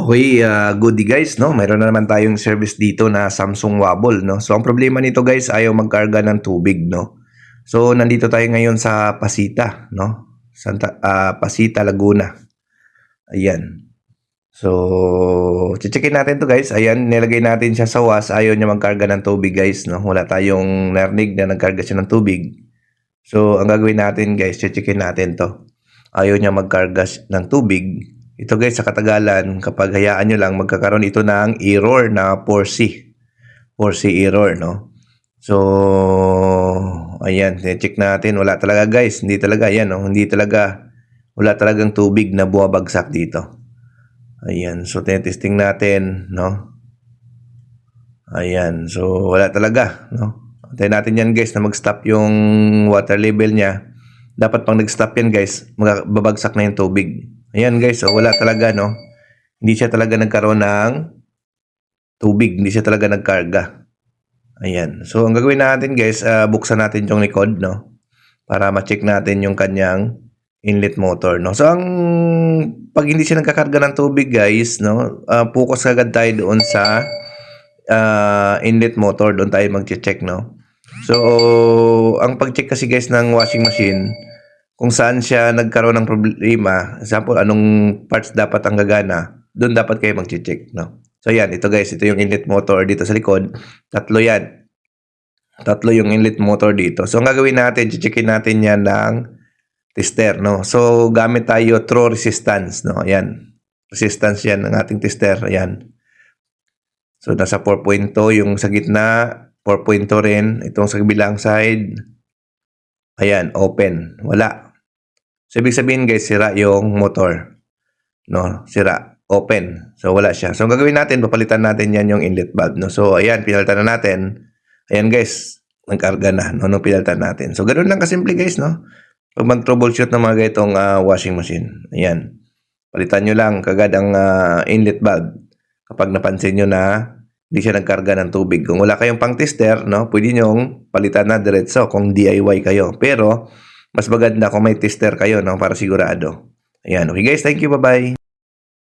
Okay, uh, goodie guys, no? Mayroon na naman tayong service dito na Samsung Wobble, no? So, ang problema nito guys, ayaw magkarga ng tubig, no? So, nandito tayo ngayon sa Pasita, no? Santa, ah, Pasita, Laguna. Ayan. So, checkin natin to guys. Ayan, nilagay natin siya sa was. Ayaw niya magkarga ng tubig guys, no? Wala tayong narinig na nagkarga siya ng tubig. So, ang gagawin natin guys, checkin natin to. Ayaw niya magkarga ng tubig. Ito guys, sa katagalan, kapag hayaan nyo lang, magkakaroon ito ng error na 4C. 4C error, no? So, ayan, check natin. Wala talaga guys, hindi talaga, ayan, no? Hindi talaga, wala talagang tubig na buwabagsak dito. Ayan, so testing natin, no? Ayan, so wala talaga, no? Antayin natin yan guys na mag-stop yung water level niya. Dapat pang nag-stop yan guys, babagsak na yung tubig. Ayan guys, so wala talaga, no? Hindi siya talaga nagkaroon ng tubig, hindi siya talaga nagkarga. Ayan, so ang gagawin natin guys, ah, buksan natin yung likod, no? Para ma-check natin yung kanyang inlet motor, no? So ang pag hindi siya nagkakarga ng tubig guys, no? ah, focus agad tayo doon sa ah, inlet motor, doon tayo mag-check, no? So, ang pag-check kasi guys ng washing machine, kung saan siya nagkaroon ng problema, example, anong parts dapat ang gagana, doon dapat kayo mag-check, no? So, yan, ito guys, ito yung inlet motor dito sa likod. Tatlo yan. Tatlo yung inlet motor dito. So, ang gagawin natin, checkin natin yan ng tester, no? So, gamit tayo throw resistance, no? Ayan. Resistance yan ng ating tester. Ayan. So, nasa 4.2 yung sa gitna, 4.2 rin. Itong sa kabilang side, ayan, open. Wala. So, ibig sabihin guys, sira yung motor. No? Sira. Open. So, wala siya. So, ang gagawin natin, papalitan natin yan yung inlet valve. No? So, ayan, pinalitan na natin. Ayan guys, nagkarga na. No? Nung pinalitan natin. So, ganoon lang kasimple guys, no? Pag mag-troubleshoot ng mga ganitong ah, washing machine. Ayan. Palitan nyo lang kagad ang ah, inlet valve kapag napansin nyo na hindi siya nagkarga ng tubig. Kung wala kayong pang tester, no, pwede nyong palitan na diretso kung DIY kayo. Pero, mas maganda kung may tester kayo, no, para sigurado. Ayan. Okay guys, thank you. Bye-bye.